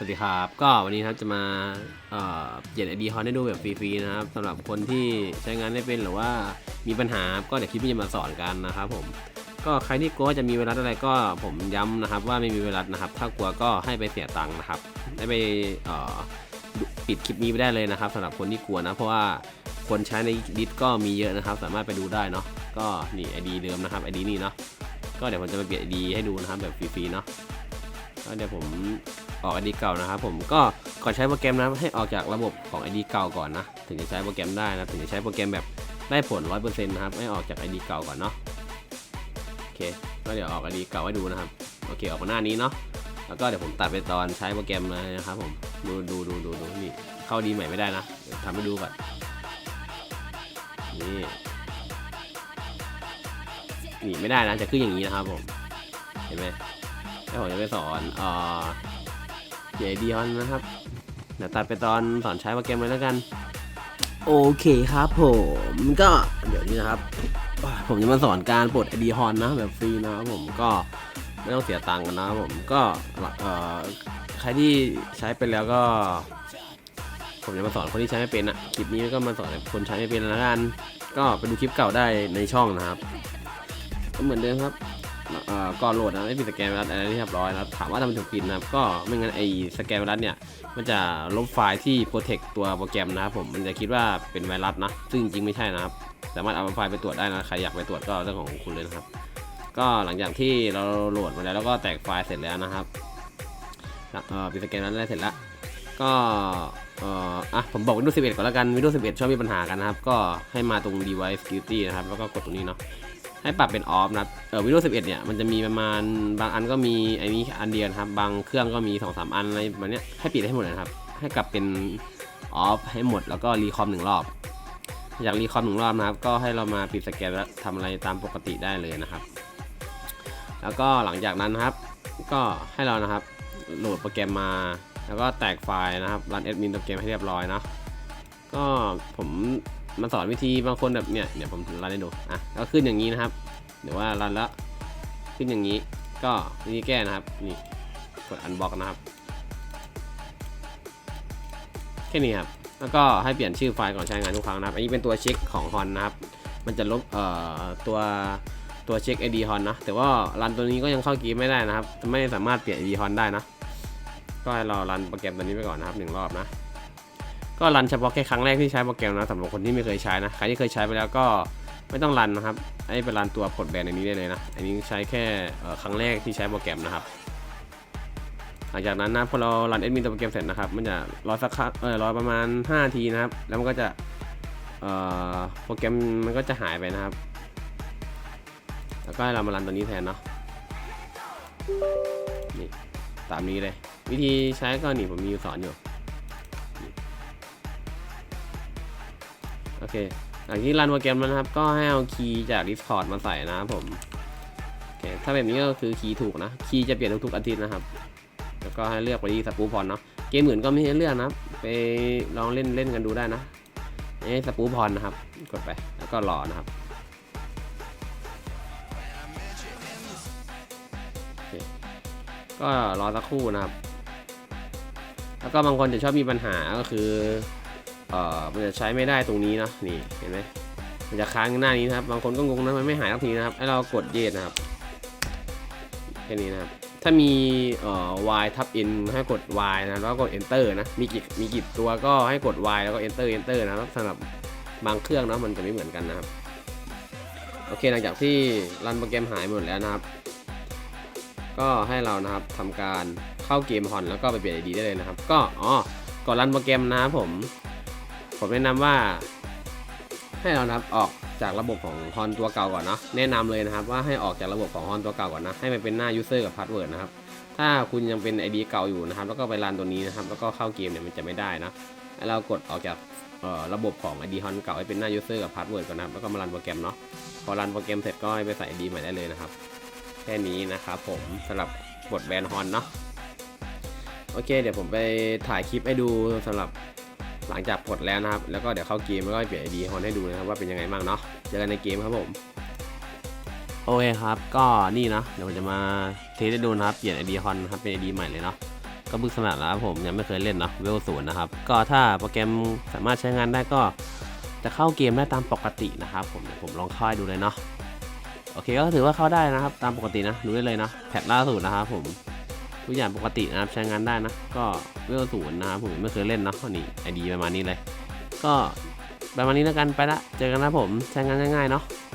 สวัสดีครับ ก็วันนี้ครับจะมาเปลี่ยนไอดีฮอนให้ดูแบบฟรีๆนะครับสำหรับคนที่ใช้งานไม่เป็นหรือว่ามีปัญหาก็เดี๋ยวคลิปนี้จะมาสอนกันนะครับผมก็ใครที่กลัวจะมีเวลาอะไรก็ผมย้ำนะครับ ว่าไม่มีเวลานะครับ ถ้ากลัวก็ให้ไปเสียตังค์นะครับให้ไปปิดคลิปนี้ไปได้เลยนะครับสำหรับคนที่กลัวนะ เพราะว่าคนใช้ในดิสก็มีเยอะนะครับ สามารถไปดูได้เนาะก็นี่ไอดีเดิมนะครับไอดีนี่เนาะก็เดี๋ยวผมจะไปเปลี่ยนไอดีให้ดูนะครับแบบฟรีๆเนาะก็เดี๋ยวผม ออก ID เก่านะครับผมก็ก่อนใช้โปรแกรมนะให้ออกจากระบบของ ID เก่าก่อนนะถึงจะใช้โปรแกรมได้นะถึงจะใช้โปรแกรมแบบได้ผล 100%นะครับให้ออกจาก ID เก่าก่อนเนาะโอเคก็เดี๋ยวออก ID เก่าให้ดูนะครับโอเคออกมาหน้านี้เนาะแล้วก็เดี๋ยวผมตัดไปตอนใช้โปรแกรมเลยนะครับผมดูดูดูดูดูนี่เข้าดีใหม่ไม่ได้นะเดี๋ยวทำให้ดูก่อนนี่นี่ไม่ได้นะจะขึ้นอย่างนี้นะครับผมเห็นไหมแล้วผมจะไปสอนเอ่อ เดียวดีฮอนนะครับ เดี๋ยวตัดไปตอนสอนใช้โปรแกรมเลยแล้วกัน โอเคครับผมก็เดี๋ยวนี้นะครับ ผมจะมาสอนการปลด ID ฮอนนะแบบฟรีนะครับผมก็ไม่ต้องเสียตังค์กันนะครับผมก็ใครที่ใช้ไปแล้วก็ ผมจะมาสอนคนที่ใช้ไม่เป็นอะคลิปนี้ก็มาสอนคนใช้ไม่เป็นแล้วกัน ก็ไปดูคลิปเก่าได้ในช่องนะครับ ก็เหมือนเดิมครับ ก่อนโหลดนะไม่ปิสแกนไวรัสอะไรที่เรียบร้อยนะถามว่าทำไมถึงปิดนะครับก็ไม่งั้นไอ้สแกนไวรัสเนี่ยมันจะลบไฟล์ที่โปรเทคตัวโปรแกรมนะครับผมมันจะคิดว่าเป็นไวรัสนะซึ่งจริงๆไม่ใช่นะครับสามารถเอาไฟล์ไปตรวจได้นะใครอยากไปตรวจก็เรื่องของคุณเลยนะครับ ก็หลังจากที่เราโหลดมาแล้วแล้วก็แตกไฟล์เสร็จแล้วนะครับเอ่อปิดสแกนไวรัสได้เสร็จแล้วก็เอ่ออะผมบอก Windows 11 ก่อนแล้วกัน Windows 11 ชอบมีปัญหากันนะครับ ก็ให้มาตรง device security นะครับ แล้วก็กดตรงนี้เนาะ ให้ปรับเป็น off นะเออ Windows 11 เนี่ยมันจะมีประมาณบางอันก็มีไอ้นี้อันเดียวนะครับ บางเครื่องก็มี 2-3 อันอะไรแบบเนี้ยให้ปิดให้หมดเลยนะครับ ให้กลับเป็น off ให้หมดแล้วก็รีคอมหนึ่งรอบ อยากรีคอมหนึ่งรอบนะครับ ก็ให้เรามาปิดสแกนแล้วทำอะไรตามปกติได้เลยนะครับ แล้วก็หลังจากนั้นนะครับ ก็ให้เรานะครับโหลดโปรแกรมมา แล้วก็แตกไฟล์นะครับรันแอดมินโปรแกรมให้เรียบร้อยนะก็ผม มาสอนวิธีบางคนแบบเนี่ยเดี๋ยวผมรันให้ดูอะก็ขึ้นอย่างนี้นะครับเดี๋ยวว่ารันแล้วขึ้นอย่างนี้ ก็วิธีแก้นะครับนี่กดอันบล็อกนะครับแค่นี้ครับแล้วก็ให้เปลี่ยนชื่อไฟล์ก่อนใช้งานทุกครั้งนะครับ อันนี้เป็นตัวเช็คของฮอนนะครับ มันจะลบเอ่อตัวตัวเช็ค ID ฮอนนะ แต่ว่ารันตัวนี้ก็ยังเข้าเกมไม่ได้นะครับ ไม่สามารถเปลี่ยน ID ฮอนได้นะ ก็ให้เรารันโปรแกรมตัวนี้ไปก่อนนะครับหนึ่งรอบนะ ก็รันเฉพาะแค่ครั้งแรกที่ใช้โปรแกรมนะสำหรับคนที่ไม่เคยใช้นะใครที่เคยใช้ไปแล้วก็ไม่ต้องรันนะครับให้ไปรันตัวปลแบนในนี้ได้เลยนะอันนี้ใช้แค่ครั้งแรกที่ใช้โปรแกรมนะครับหลังจากนั้นนะพอเรารันแอดมินตัวโปรแกรมเสร็จนะครับมันจะรอสักครั้งเออรอประมาณ5นาทีนะครับ แล้วมันก็จะโปรแกรมมันก็จะหายไปนะครับ แล้วก็ให้เรามารันตัวนี้แทนเนาะนี่ตามนี้เลย วิธีใช้ก็นี่ผมมีสอนอยู่ เคหลังที่รันโปรแกรมแล้วนะครับ ก็ให้เอาคีย์จาก Discord มาใส่นะครับผมโอเคถ้าแบบนี้ก็คือคีย์ถูกนะ คีย์จะเปลี่ยนทุกๆอาทิตย์นะครับ แล้วก็ให้เลือกไปที่สปูพอนเนาะ เกมอื่นก็ไม่ให้เลือกนะครับไปลองเล่นเล่นกันดูได้นะนี่สปูพอนนะครับ กดไป แล้วก็รอนะครับก็รอสักครู่นะครับ แล้วก็บางคนจะชอบมีปัญหาก็คือ เอ่อมันจะใช้ไม่ได้ตรงนี้นะนี่เห็นไหมมันจะค้างหน้านี้นะครับ บางคนก็งงนะมันไม่หายทักทีนะครับให้เรากดเยดนะครับแค่นี้นะครับถ้ามีเอ่อ y ทับ n ให้กด y นะแล้วก็กด enter นะมีกี่มีกี่ตัวก็ให้กด y แล้วก็ enter enter นะครับสำหรับบางเครื่องเนาะมันจะไม่เหมือนกันนะครับโอเคหลังจากที่รันโปรแกรมหายหมดแล้วนะครับ ก็ให้เรานะครับทำการเข้าเกมฮอนแล้วก็ไปเปลี่ยน ID ได้เลยนะครับ ก็อ๋อก่อนรันโปรแกรมนะครับผม ผมแนะนำว่า ให้เรานะครับออกจากระบบของฮอนตัวเก่าก่อนเนาะแนะนำเลยนะครับ ว่าให้ออกจากระบบของฮอนตัวเก่าก่อนนะ ให้มันเป็นหน้า user กับ password นะครับ ถ้าคุณยังเป็น ID เก่าอยู่นะครับ แล้วก็ไปรันตัวนี้นะครับ แล้วก็เข้าเกมเนี่ยมันจะไม่ได้นะให้เรากดออกจากระบบของ ID ฮอนเก่าให้เป็นหน้า user กับ password ก่อนนะครับแล้วก็มารันโปรแกรมเนาะพอรันโปรแกรมเสร็จก็ให้ไปใส่ ID ใหม่ได้เลยนะครับ แค่นี้นะครับผมสำหรับบทแบนฮอนเนาะโอเค เดี๋ยวผมไปถ่ายคลิปให้ดูสำหรับ หลังจากปลดแล้วนะครับ แล้วก็เดี๋ยวเข้าเกมแล้วก็เปลี่ยนไอดีฮอนให้ดูนะครับว่าเป็นยังไงบ้างเนาะเจอกันในเกมครับผมโอเคครับ ก็นี่นะเดี๋ยวผมจะมาเทสให้ดูนะครับ เปลี่ยนไอดีฮอนครับเป็นไอดีใหม่เลยเนาะก็บึกสนัดแล้วครับผมยังไม่เคยเล่นเนาะเวลศูนย์นะครับ ก็ถ้าโปรแกรมสามารถใช้งานได้ก็จะเข้าเกมได้ตามปกตินะครับ ผมเดี๋ยวผมลองเข้าให้ดูเลยเนาะโอเคก็ถือว่าเข้าได้นะครับ ตามปกตินะดูได้เลยนะแพทล่าสุดนะครับผม ทุกอย่างปกตินะครับใช้งานได้นะ ก็เวลศูนย์นะครับผมไม่เคยเล่นเนาะนี่ไอดีประมาณนี้เลย ก็ประมาณนี้แล้วกันไปละ เจอกันนะผมใช้งานง่ายๆเนาะ